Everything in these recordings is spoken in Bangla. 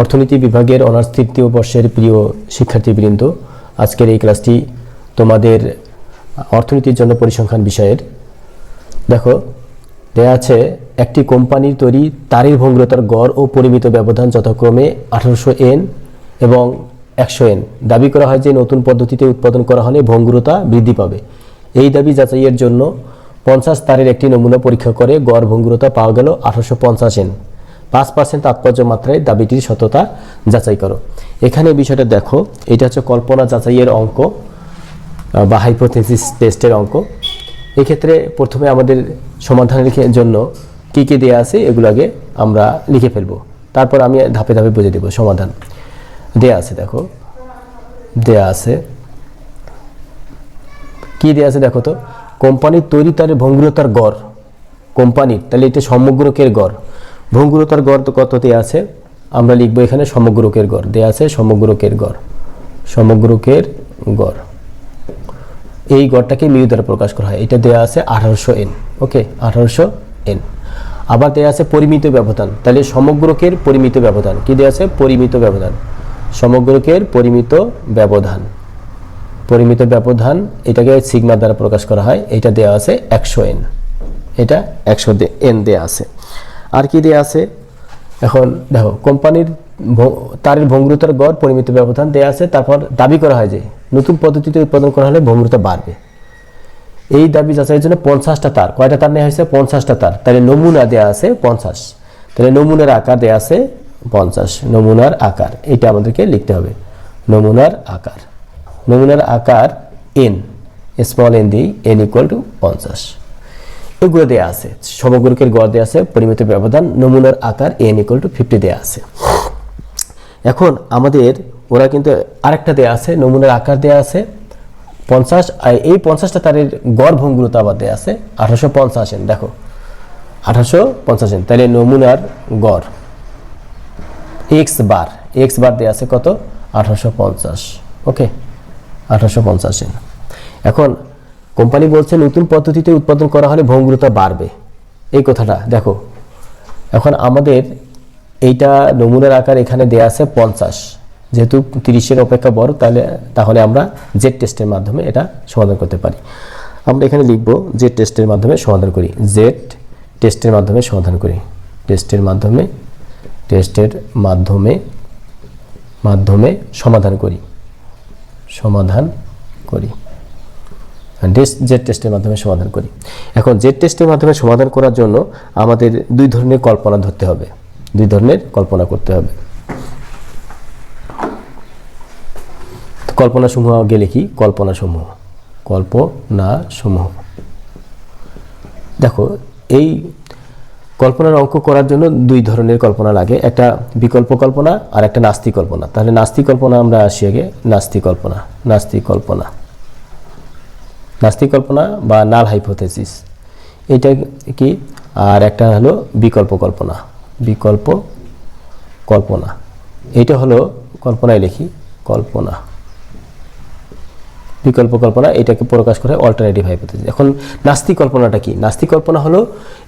অর্থনীতি বিভাগের অনার্স তৃতীয় বর্ষের প্রিয় শিক্ষার্থীবৃন্দ, আজকের এই ক্লাসটি তোমাদের অর্থনীতির জন্য পরিসংখ্যান বিষয়ের। দেখো, দেয়া আছে, একটি কোম্পানির তৈরি তারের ভঙ্গুরতার গড় ও পরিমিত ব্যবধান যথাক্রমে আঠারোশো এন এবং একশো এন। দাবি করা হয় যে নতুন পদ্ধতিতে উৎপাদন করা হলে ভঙ্গুরতা বৃদ্ধি পাবে। এই দাবি যাচাইয়ের জন্য পঞ্চাশ তারের একটি নমুনা পরীক্ষা করে গড় ভঙ্গুরতা পাওয়া গেল আঠারোশো পঞ্চাশ এন। পাঁচ পার্সেন্ট তাৎপর্য মাত্রায় দাবিটির সততা যাচাই করো। এখানে বিষয়টা দেখো, এটা হচ্ছে কল্পনা যাচাইয়ের অঙ্ক বা হাইপোথেসিস টেস্টের অঙ্ক। এক্ষেত্রে প্রথমে আমাদের সমাধানের জন্য কী কী দেওয়া আছে, এগুলো আগে আমরা লিখে ফেলব। তারপর আমি ধাপে ধাপে বুঝে দেবো সমাধান। দেয়া আছে দেখো, দেয়া আছে। কি দেয়া আছে দেখো তো? কোম্পানির তৈরি তারের ভঙ্গুরতার গড়। কোম্পানির, তাহলে এটা সমগ্রকের গড়। ভঙ্গুরতার গড় তো কত দেয়া আছে? আমরা লিখব এখানে সমগ্রকের গড়। দেয়া আছে সমগ্রকের গড়। সমগ্রকের গড়। এই গড়টাকে মিউ দ্বারা প্রকাশ করা হয়। এটা দেওয়া আছে আঠারোশো এন। ওকে? আঠারোশো এন। আবার দেওয়া আছে পরিমিত ব্যবধান। তাহলে সমগ্রকের পরিমিত ব্যবধান। কি দেওয়া আছে? পরিমিত ব্যবধান। সমগ্রকের পরিমিত ব্যবধান। পরিমিত ব্যবধান, এটাকে সিগমা দ্বারা প্রকাশ করা হয়। এটা দেওয়া আছে একশো এন। এটা একশো এন দেওয়া আছে। আর কি দেওয়া আছে? এখন দেখো, কোম্পানির তারের ভঙ্গুরতার গড়, পরিমিত ব্যবধান দেওয়া আছে, তারপর দাবি করা হয় যে নতুন পদ্ধতিতে উৎপাদন করা হলে ভঙ্গুরতা বাড়বে। এই দাবি যাচাইয়ের জন্য পঞ্চাশটা তার। কয়টা তার নেওয়া হয়েছে? পঞ্চাশটা তার। তাহলে নমুনা দেওয়া আছে পঞ্চাশ। তাহলে নমুনার আকার দেওয়া আছে পঞ্চাশ। নমুনার আকার। এটা আমাদেরকে লিখতে হবে। নমুনার আকার। নমুনার আকার এন স্মল এন দিই এন ইকুয়াল টু পঞ্চাশ। এগুলো দেওয়া আছে। সমগ্রকের গড় দেওয়া আছে, পরিমিত ব্যবধান, নমুনার আকার এন ইকুয়াল টু ফিফটি দেওয়া আছে। এখন আমাদের ওরা কিন্তু আরেকটা দেয়া আছে, নমুনার আকার দেয়া আছে, পঞ্চাশ এই পঞ্চাশটা তারের গড় ভঙ্গুরতা আবার দেয়া আছে, আঠারোশো পঞ্চাশ এন, দেখো। আঠারোশো পঞ্চাশ এন, তাহলে নমুনার গড় এক্স বার এক্স বার দেয়া আছে কত? আঠারোশো পঞ্চাশ ওকে আঠারোশো পঞ্চাশ এন। এখন কোম্পানি বলছে নতুন পদ্ধতিতে উৎপাদন করা হলে ভঙ্গুরতা বাড়বে। এই কথাটা, দেখো, এখন আমাদের এইটা নমুনার আকার এখানে দেয়া আছে পঞ্চাশ। যেহেতু তিরিশের অপেক্ষা বড়, তাহলে তাহলে আমরা জেড টেস্টের মাধ্যমে এটা সমাধান করতে পারি। আমরা এখানে লিখব জেড টেস্টের মাধ্যমে সমাধান করি। জেড টেস্টের মাধ্যমে সমাধান করি। টেস্টের মাধ্যমে টেস্টের মাধ্যমে মাধ্যমে সমাধান করি। সমাধান করি। জেড টেস্টের মাধ্যমে সমাধান করি। এখন জেড টেস্টের মাধ্যমে সমাধান করার জন্য আমাদের দুই ধরনের কল্পনা ধরতে হবে। দুই ধরনের কল্পনা করতে হবে। কল্পনা সমূহ আগে লিখি কল্পনা সমূহ কল্পনা সমূহ দেখো, এই কল্পনার অঙ্ক করার জন্য দুই ধরনের কল্পনা লাগে, একটা বিকল্প কল্পনা আর একটা নাস্তিক কল্পনা। তাহলে নাস্তিক কল্পনা আমরা আসি আগে, নাস্তিক কল্পনা নাস্তিক কল্পনা। নাস্তিক কল্পনা বা নাল হাইপোথেসিস। এটা কি? আর একটা হলো বিকল্প কল্পনা বিকল্প কল্পনা এটা হলো কল্পনায় লিখি, কল্পনা। বিকল্প কল্পনা এটাকে প্রকাশ করে অল্টারনেটিভ হাইপোথেসিস এখন নাস্তিক কল্পনাটা কি? নাস্তিক কল্পনা হলো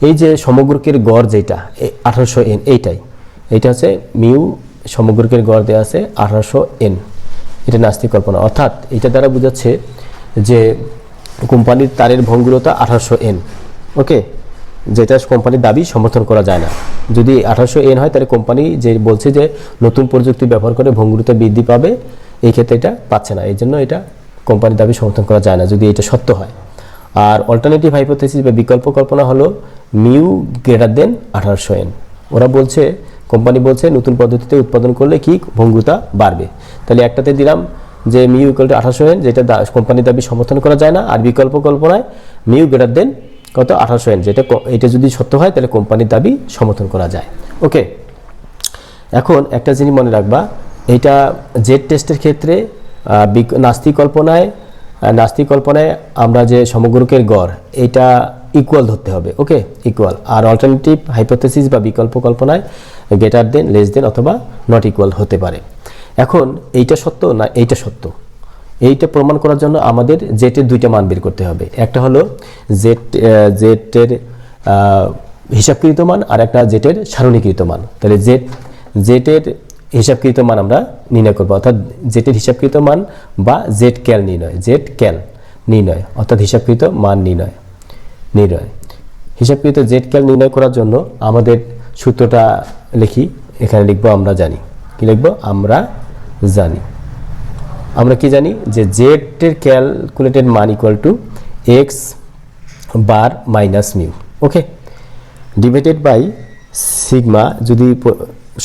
এই যে সমগ্রকের গড় যেটা আঠারোশো এন, এইটাই। এইটা হচ্ছে মিউ সমগ্রকের গড় দেওয়া আছে আঠারোশো এন। এটা নাস্তিক কল্পনা অর্থাৎ এটা দ্বারা বোঝাচ্ছে যে কোম্পানির তারের ভঙ্গুরতা আঠারোশো এন। ওকে? যেটা কোম্পানির দাবি, সমর্থন করা যায় না। যদি আঠারোশো এন হয়, তাহলে কোম্পানি যে বলছে যে নতুন প্রযুক্তি ব্যবহার করে ভঙ্গুরতা বৃদ্ধি পাবে, এই ক্ষেত্রে এটা পাচ্ছে না। এই জন্য এটা কোম্পানির দাবি, সমর্থন করা যায় না, যদি এটা সত্য হয়। আর অল্টারনেটিভ হাইপোথেসিস বা বিকল্প কল্পনা হলো মিউ গ্রেটার দেন আঠারোশো এন। ওরা বলছে, কোম্পানি বলছে, নতুন পদ্ধতিতে উৎপাদন করলে কি ভঙ্গুরতা বাড়বে? তাহলে একটাতে দিলাম যে মিউ ইকুয়াল টু আঠারোশো এন যেটা কোম্পানির দাবি সমর্থন করা যায় না আর বিকল্প কল্পনায় মিউ গ্রেটার দেন কত? আঠাশো এন যেটা এটা যদি সত্য হয় তাহলে কোম্পানির দাবি সমর্থন করা যায়। ওকে এখন একটা জিনিস মনে রাখবা এটা জেড টেস্টের ক্ষেত্রে নাস্তিক কল্পনায় আহ, নাস্তিক কল্পনায় আমরা যে সমগ্রকের গড় এটা ইকুয়াল ধরতে হবে। ওকে ইকুয়াল আর অল্টারনেটিভ হাইপোথেসিস বা বিকল্প কল্পনায় গ্রেটার দেন লেস দেন অথবা নট ইকুয়াল হতে পারে। এখন এইটা সত্য না এইটা সত্য? এইটা প্রমাণ করার জন্য আমাদের জেটের দুইটা মান বের করতে হবে। একটা হলো জেট জেটের হিসাবকৃত মান আর একটা জেটের সারণীকৃত মান। তাহলে জেট জেটের হিসাবকৃত মান আমরা নির্ণয় করব। অর্থাৎ জেটের হিসাবকৃত মান বা জেড ক্যাল নির্ণয়। জেড ক্যাল নির্ণয়, অর্থাৎ হিসাবকৃত মান নির্ণয় নির্ণয়। হিসাবকৃত জেড ক্যাল নির্ণয় করার জন্য আমাদের সূত্রটা লিখি, এখানে লিখব আমরা জানি। কি লিখব? আমরা জানি। আমরা কি জানি? যে জেডের ক্যালকুলেটেড মান equal to x bar minus mu okay divided by sigma যদি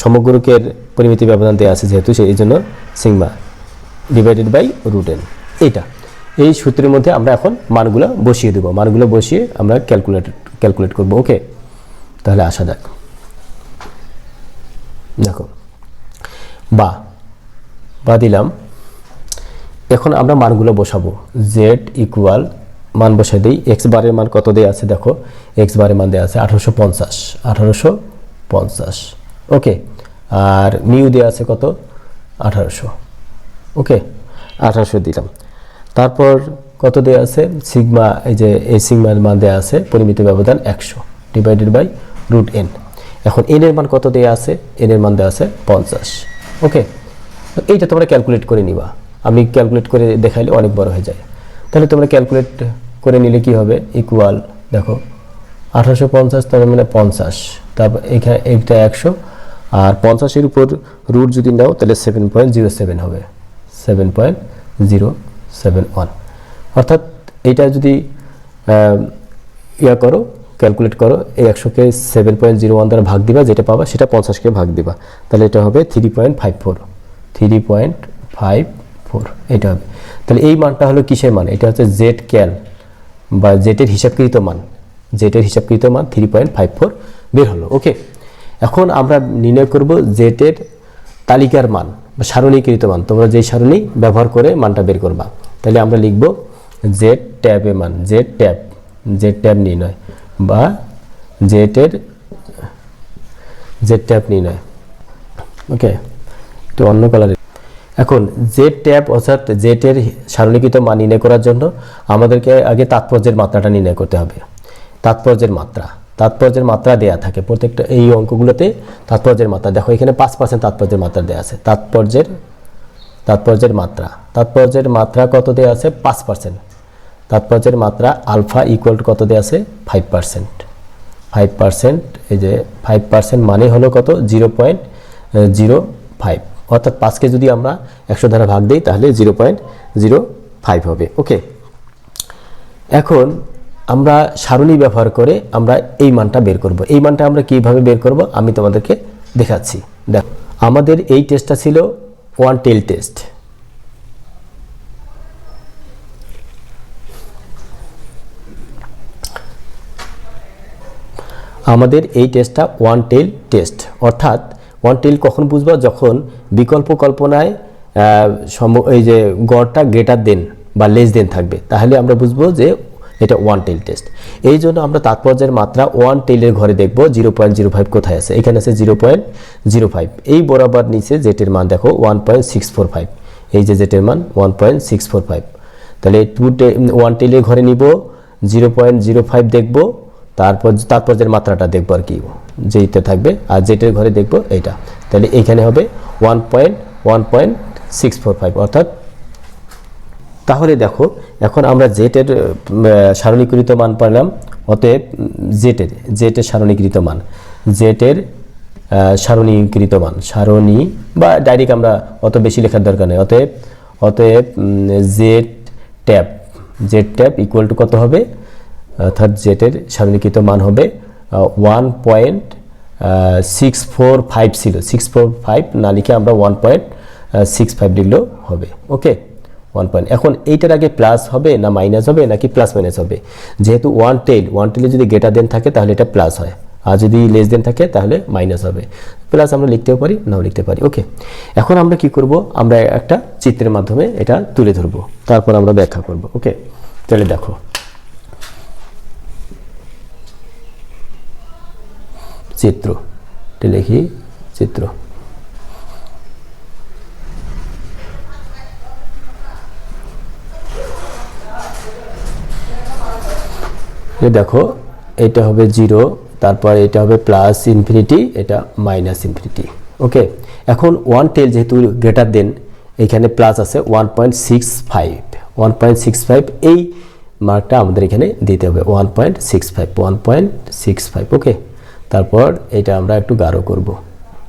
সমগ্রকের পরিমিতি ব্যবধান দেওয়া আছে যেহেতু, সেই জন্য sigma divided by root n এইটা। এই সূত্রের মধ্যে আমরা এখন মানগুলো বসিয়ে দেবো। মানগুলো বসিয়ে আমরা ক্যালকুলেট ক্যালকুলেট করব ওকে তাহলে আসা যাক দেখো। বা বা দিলাম। এখন আমরা মানগুলো বসাবো। জেড ইকুয়াল মান বসাই দিই। এক্স বারের মান কত দেওয়া আছে দেখো। এক্স বারের মান দেওয়া আছে আঠারোশো পঞ্চাশ। আঠারোশো পঞ্চাশ। ওকে। আর মিউ দেওয়া আছে কত? আঠারোশো। ওকে। আঠারোশো দিলাম। তারপর কত দেওয়া আছে? সিগমা, এই যে এই সিগমার মান দেওয়া আছে, পরিমিত ব্যবধান একশো ডিভাইডেড বাই রুট এন এখন এন এর মান কত দেওয়া আছে? এন এর মান দেওয়া আছে পঞ্চাশ। ওকে। এইটা তোমরা ক্যালকুলেট করে নিবা। আমি ক্যালকুলেট করে দেখাইলে অনেক বড় হয়ে যায়। তাহলে তোমরা ক্যালকুলেট করে নিলে কি হবে? ইকুয়াল দেখো, আঠারোশো পঞ্চাশ তার মানে পঞ্চাশ। তারপর এখানে এইটা একশো। আর পঞ্চাশের উপর রুট যদি নাও, তাহলে সেভেন পয়েন্ট জিরো সেভেন হবে। Seven point zero seven one অর্থাৎ এটা যদি ইয়া করো ক্যালকুলেট করো, এই একশোকে সেভেন পয়েন্ট জিরো ওয়ান দ্বারা ভাগ দিবা, যেটা পাবা, সেটা পঞ্চাশকে ভাগ দিবা। তাহলে এটা হবে three point five four three point five four এটা হবে। তাহলে এই মানটা হলো কিসের মান? এটা হচ্ছে জেড ক্যাল বা জেটের হিসাবকৃত মান। জেটের হিসাবকৃত মান থ্রি পয়েন্ট ফাইভ ফোর বের হলো ওকে এখন আমরা নির্ণয় করব জেটের তালিকার মান বা সারণীকৃত মান। তোমরা যেই সারণী ব্যবহার করে মানটা বের করবা, তাহলে আমরা লিখব জেড ট্যাবের মান জেড ট্যাব জেড ট্যাব নির্ণয় বা জেটের জেড ট্যাব নির্ণয় ওকে তো অন্য কালারে এখন জেড ট্যাব অর্থাৎ জেটের সারণীকৃত মান নির্ণয় করার জন্য আমাদেরকে আগে তাৎপর্যের মাত্রাটা নির্ণয় করতে হবে। তাৎপর্যের মাত্রা। তাৎপর্যের মাত্রা দেয়া থাকে প্রত্যেকটা এই অঙ্কগুলোতে তাৎপর্যের মাত্রা। দেখো, এখানে পাঁচ পার্সেন্ট তাৎপর্যের মাত্রা দেওয়া আছে। তাৎপর্যের তাৎপর্যের মাত্রা। তাৎপর্যের মাত্রা কত দেওয়া আছে? পাঁচ পার্সেন্ট তাৎপর্যের মাত্রা আলফা ইকুয়াল টু কত দেওয়া আছে? ফাইভ পার্সেন্ট ফাইভ পার্সেন্ট এই যে ফাইভ পার্সেন্ট মানে হলো কত? Zero point zero, five. অর্থাৎ পাঁচকে যদি আমরা একশো দ্বারা ভাগ দিই, তাহলে জিরো পয়েন্ট জিরো ফাইভ হবে। ওকে? এখন আমরা সারণী ব্যবহার করে আমরা এই মানটা বের করব। এই মানটা আমরা কীভাবে বের করব? আমি তোমাদেরকে দেখাচ্ছি। দেখো, আমাদের এই টেস্টটা ছিল ওয়ান টেল টেস্ট আমাদের এই টেস্টটা ওয়ান টেল টেস্ট অর্থাৎ ওয়ান টেল কখন বুঝব? যখন বিকল্প কল্পনায় এই যে গড়টা গ্রেটার দেন বা লেস দেন থাকবে। তাহলে আমরা বুঝব যে এটা ওয়ান টেল টেস্ট এই জন্য আমরা তাৎপর্যের মাত্রা ওয়ান টেলের ঘরে দেখব জিরো পয়েন্ট জিরো ফাইভ কোথায় আছে? এখানে আছে জিরো পয়েন্ট জিরো ফাইভ এই বরাবর নিচে জেটের মান দেখো one point six four five এই যে জেটের মান one point six four five তাহলে টু টে ওয়ান টেলের ঘরে নিব জিরো পয়েন্ট জিরো ফাইভ দেখব, তারপর তাৎপর্যের মাত্রাটা দেখব আর কি। যেইতে থাকবে, আর যেটার ঘরে দেখব এইটা। তাহলে এইখানে হবে one point one point six four five অর্থাৎ তাহলে দেখো, এখন আমরা জেটের সারণীকৃত মান পাইলাম অতএব জেটের জেটের সারণীকৃত মান। জেটের সারণীকৃত মান। সারণী বা ডাইরেক্ট আমরা অত বেশি লেখার দরকার নেই। অতএব অতএব z tab z tab equal to কত হবে? অর্থাৎ জেটের সারণীকৃত মান হবে one point six four five ছিল। সিক্স ফোর ফাইভ না লিখে আমরা ওয়ান পয়েন্ট সিক্স ফাইভ লিখলেও হবে। ওকে ওয়ান পয়েন্ট এখন এইটার আগে প্লাস হবে না মাইনাস হবে, নাকি প্লাস মাইনাস হবে? যেহেতু ওয়ান টেল ওয়ান টেলে যদি গেটার দেন থাকে, তাহলে এটা প্লাস হয়। আর যদি লেস দেন থাকে, তাহলে মাইনাস হবে। প্লাস আমরা লিখতেও পারি, নাও লিখতে পারি। ওকে এখন আমরা কি করব? আমরা একটা চিত্রের মাধ্যমে এটা তুলে ধরবো। তারপর আমরা ব্যাখ্যা করব। ওকে তাহলে দেখো। চিত্র এটা লিখি চিত্র দেখো এটা হবে জিরো, তারপর এটা হবে প্লাস ইনফিনিটি, এটা মাইনাস ইনফিনিটি। ওকে এখন ওয়ান টেল যেহেতু গ্রেটার দেন এখানে প্লাস আছে one point six five one point six five এই মার্কটা আমাদের এখানে দিতে হবে one point six five one point six five okay তারপর এটা আমরা একটু গাঢ় করব।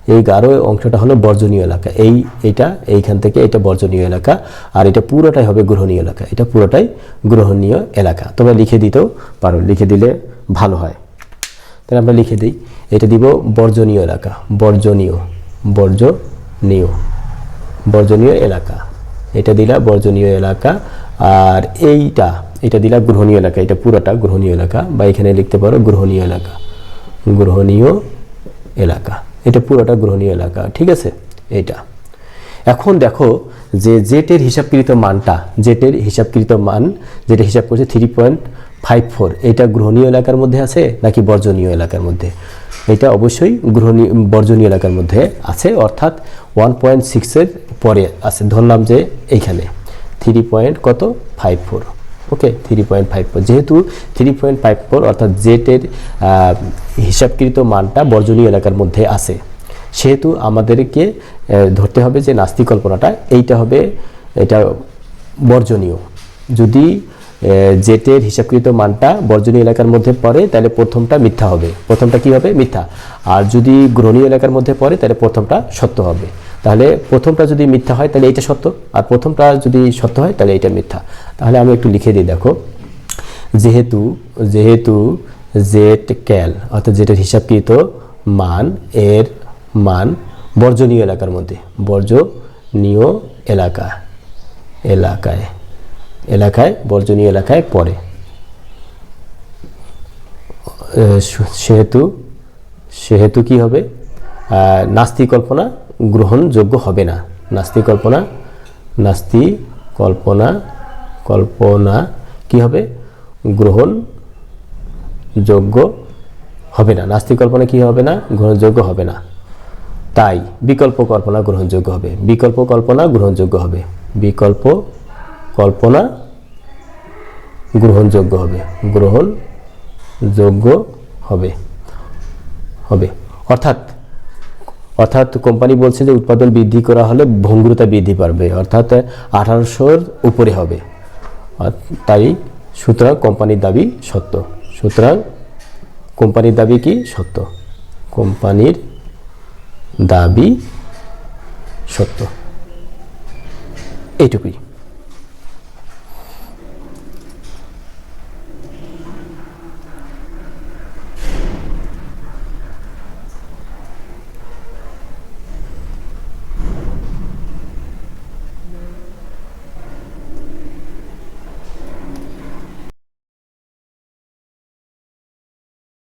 এই গাঢ় অংশটা হলো বর্জনীয় এলাকা। এই এটা এইখান থেকে এটা বর্জনীয় এলাকা আর এটা পুরোটাই হবে গ্রহণীয় এলাকা। এটা পুরোটাই গ্রহণীয় এলাকা। তোমরা লিখে দিতেও পারো। লিখে দিলে ভালো হয়। তাহলে আমরা লিখে দিই। এটা দিব বর্জনীয় এলাকা। বর্জনীয় বর্জনীয় বর্জনীয় এলাকা। এটা দিলা বর্জনীয় এলাকা আর এইটা, এটা দিলা গ্রহণীয় এলাকা। এটা পুরোটা গ্রহণীয় এলাকা বা এখানে লিখতে পারো গ্রহণীয় এলাকা। গ্রহণীয় এলাকা। এটা পুরোটা গ্রহণীয় এলাকা, ঠিক আছে? এইটা এখন দেখো যে জেটের হিসাবকৃত মানটা, জেটের হিসাবকৃত মান, যেটা হিসাব করছে থ্রি পয়েন্ট ফাইভ ফোর এটা গ্রহণীয় এলাকার মধ্যে আছে নাকি বর্জনীয় এলাকার মধ্যে? এটা অবশ্যই গ্রহণীয় বর্জনীয় এলাকার মধ্যে আছে, অর্থাৎ ওয়ান পয়েন্ট সিক্সের পরে আছে। ধরলাম যে এইখানে। থ্রি পয়েন্ট কত? Five four okay three point five four যেহেতু থ্রি পয়েন্ট ফাইভ ফোর অর্থাৎ জেটের হিসাবকৃত মানটা বর্জনীয় এলাকার মধ্যে আছে। সেহেতু আমাদেরকে ধরতে হবে যে নাস্তিক কল্পনাটা এইটা হবে, এটা বর্জনীয়। যদি জেটের হিসাবকৃত মানটা বর্জনীয় এলাকার মধ্যে পড়ে, তাহলে প্রথমটা মিথ্যা হবে। প্রথমটা কি হবে? মিথ্যা। আর যদি গ্রহণীয় এলাকার মধ্যে পড়ে, তাহলে প্রথমটা সত্য হবে। তাহলে প্রথমটা যদি মিথ্যা হয় তাহলে এইটা সত্য। আর প্রথমটা যদি সত্য হয় তাহলে এইটা মিথ্যা। তাহলে আমি একটু লিখে দিই দেখো। যেহেতু যেহেতু জেট ক্যাল অর্থাৎ যেটার হিসাবকৃত মান এর মান বর্জনীয় এলাকার মধ্যে। বর্জনীয় এলাকা এলাকায় এলাকায় বর্জনীয় এলাকায় পড়ে। সেহেতু সেহেতু কি হবে? আহ, নাস্তি কল্পনা গ্রহণযোগ্য হবে না। নাস্তি কল্পনা নাস্তি কল্পনা কল্পনা কি হবে? গ্রহণ যোগ্য হবে না। নাস্তিক কল্পনা কি হবে না? গ্রহণযোগ্য হবে না। তাই বিকল্প কল্পনা গ্রহণযোগ্য হবে। বিকল্প কল্পনা গ্রহণযোগ্য হবে। বিকল্প কল্পনা গ্রহণযোগ্য হবে। গ্রহণযোগ্য হবে। হবে। অর্থাৎ অর্থাৎ কোম্পানি বলছে যে উৎপাদন বৃদ্ধি করা হলে ভঙ্গুরতা বৃদ্ধি পাবে, অর্থাৎ আঠারোশোর উপরে হবে। তাই সুতরাং কোম্পানির দাবি সত্য। সুতরাং কোম্পানির দাবি কি? সত্য। কোম্পানির দাবি সত্য। এইটুকুই।